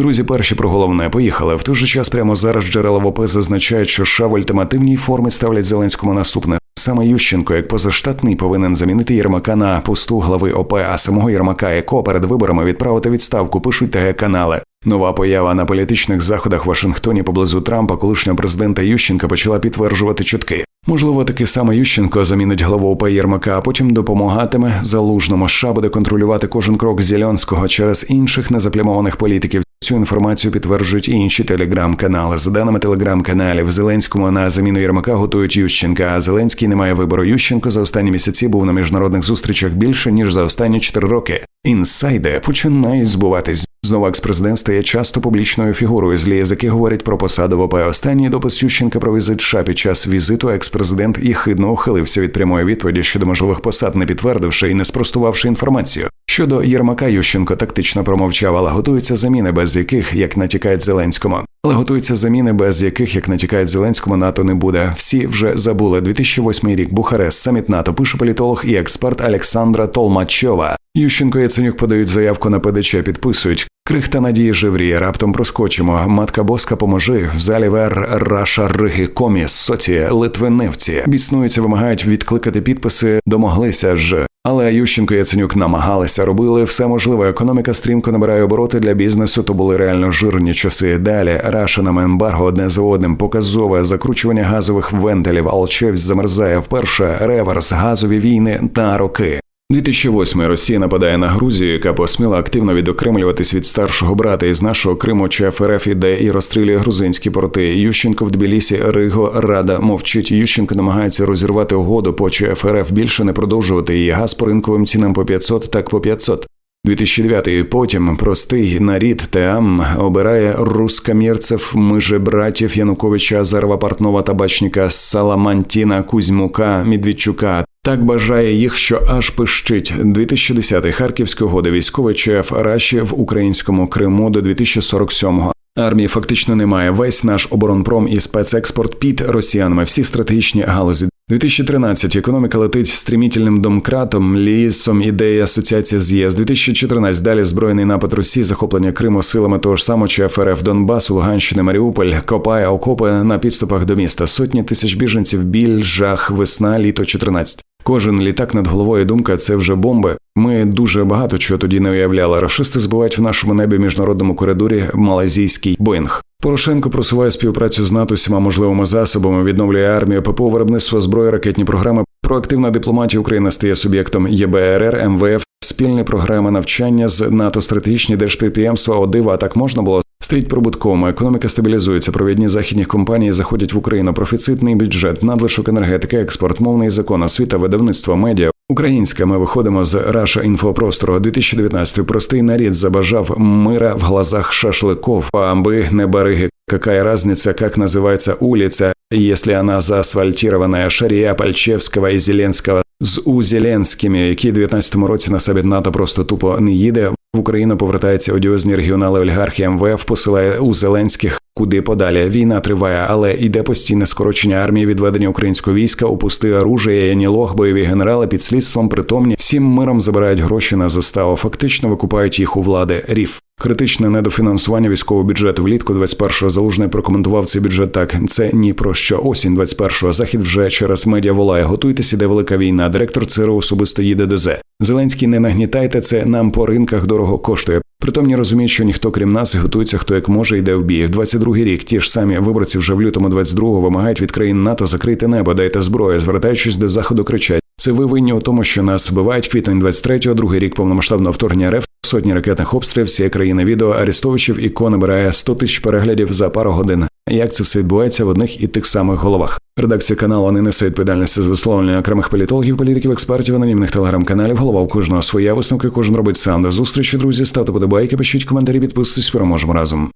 Друзі, перші про головне поїхали. В той же час прямо зараз джерела в ОП зазначають, що США в ультимативній формі ставлять Зеленському наступне. Саме Ющенко, як позаштатний, повинен замінити Єрмака на посту глави ОП, а самого Єрмака, якого перед виборами відправити відставку, пишуть ТГ канали. Нова поява на політичних заходах в Вашингтоні поблизу Трампа, колишнього президента Ющенка, почала підтверджувати чутки. Можливо, таки саме Ющенко замінить главу ОП Єрмака, а потім допомагатиме залужному. США буде контролювати кожен крок Зеленського через інших незаплямованих політиків. Цю інформацію підтверджують і інші телеграм-канали. За даними телеграм-каналів, Зеленському на заміну Єрмака готують Ющенка. А Зеленський не має вибору. Ющенко за останні місяці був на міжнародних зустрічах більше ніж за останні 4 роки. Інсайди починають збуватись. Знову екс-президент стає часто публічною фігурою. Злі язики говорять про посаду в ОП. Останній допис Ющенка про візит США під час візиту екс-президент єхидно ухилився від прямої відповіді щодо можливих посад, не підтвердивши і не спростувавши інформацію. Щодо Єрмака Ющенко тактично промовчав, але готуються заміни, без яких як натякають Зеленському. Але готуються заміни, без яких як натякають Зеленському, НАТО не буде. Всі вже забули 2008 рік. Бухарест, саміт НАТО, пише політолог і експерт Олександра Толмачова. Ющенко і Яценюк подають заявку на ПДЧ, підписують. Крихта надії живріє, раптом проскочимо. Матка Боска поможи. В залі ВР Раша Риги Комі, Соці, Литвинивці. Біснуються, вимагають відкликати підписи, домоглися ж. Але Ющенко Яценюк намагалися, робили все можливе. Економіка стрімко набирає обороти для бізнесу. То були реально жирні часи. Далі Рашинам ембарго одне за одним показове закручування газових вентилів. Алчевсь замерзає вперше реверс, газові війни та роки. 2008 Росія нападає на Грузію, яка посміла активно відокремлюватись від старшого брата із нашого Криму чи ФРФ іде і розстрілює грузинські порти. Ющенко в Тбілісі, Риго Рада мовчить. Ющенко намагається розірвати угоду по ЧФРФ більше не продовжувати її газ по ринковим цінам по 500, так по 500. 2009 потім простий нарід ТЕАМ обирає рускомірцев, миже братів Януковича, Азарова Портнова, Табачника, Саламантіна, Кузьмука, Медведчука. Так бажає їх, що аж пищить 2010 Харківська угода військовий ЧФ Раші в українському Криму до 2047-го. Армії фактично немає. Весь наш оборонпром і спецекспорт під росіянами. Всі стратегічні галузі. 2013 економіка летить стрімітельним домкратом, лісом ідеї асоціації з ЄС. 2014 далі збройний напад Росії, захоплення Криму силами того ж самого чи ФРФ Донбасу, Луганщини, Маріуполь, копає окопи на підступах до міста. Сотні тисяч біженців, біль, жах, весна, літо 14. Кожен літак над головою думка це вже бомби. Ми дуже багато чого тоді не уявляли. Рашисти збивають в нашому небі міжнародному коридорі малайзійський Боїнг. Порошенко просуває співпрацю з НАТО всіма можливими засобами, відновлює армію, ППО, виробництво зброї, ракетні програми. Проактивна дипломатія України стає суб'єктом ЄБРР, МВФ, спільні програми навчання з НАТО, стратегічні держпідприємства, ОДИВ, а так можна було Стоїть прибутково, економіка стабілізується. Провідні західні компанії заходять в Україну. Профіцитний бюджет, надлишок енергетики, експорт, мовний закон, освіта, видавництво, медіа. Українська ми виходимо з Раша інфопростору 2019 Простий нарід забажав мира в глазах шашликов, аби не бариги. Какая разница, как называется улица, если она заасфальтированная Шарія, Пальчевського і Зеленського з У Зеленськими, які в 19-му році на саміт НАТО просто тупо не їде. В Україну повертаються одіозні регіонали олігархи МВФ, посилає у Зеленських куди подалі. Війна триває, але йде постійне скорочення армії, відведення українського війська, опусти оружие, янілог, бойові генерали під слідством притомні. Всім миром забирають гроші на заставу. Фактично викупають їх у влади. Ріф. Критичне недофінансування військового бюджету влітку 21-го залужний прокоментував цей бюджет так. Це ні про що. Осінь 21-го. Захід вже через медіа волає. Готуйтесь, іде велика війна. Директор ЦРУ особисто їде до Зе. Зеленський не нагнітайте це. Нам по ринках дорого коштує. Притомні розуміють, що ніхто крім нас готується, хто як може йде в бій. В 22-й рік ті ж самі виборці вже в лютому 22-го вимагають від країн НАТО закрити небо, дайте зброю, звертаючись до заходу, кричать. Це ви винні у тому, що нас вбивають квітень 23-го, другий рік повномасштабного вторгнення РФ, сотні ракетних обстрілів, всієї країни відео Арестовичів і набирає 100 тисяч переглядів за пару годин. Як це все відбувається в одних і тих самих головах? Редакція каналу не несе відповідальності з висловлення окремих політологів, політиків, експертів, анонімних телеграм-каналів. Голова у кожного своя висновки, кожен робить сам до зустрічі. Друзі, ставте подобайки, пишіть коментарі, підписуйтесь, переможемо разом.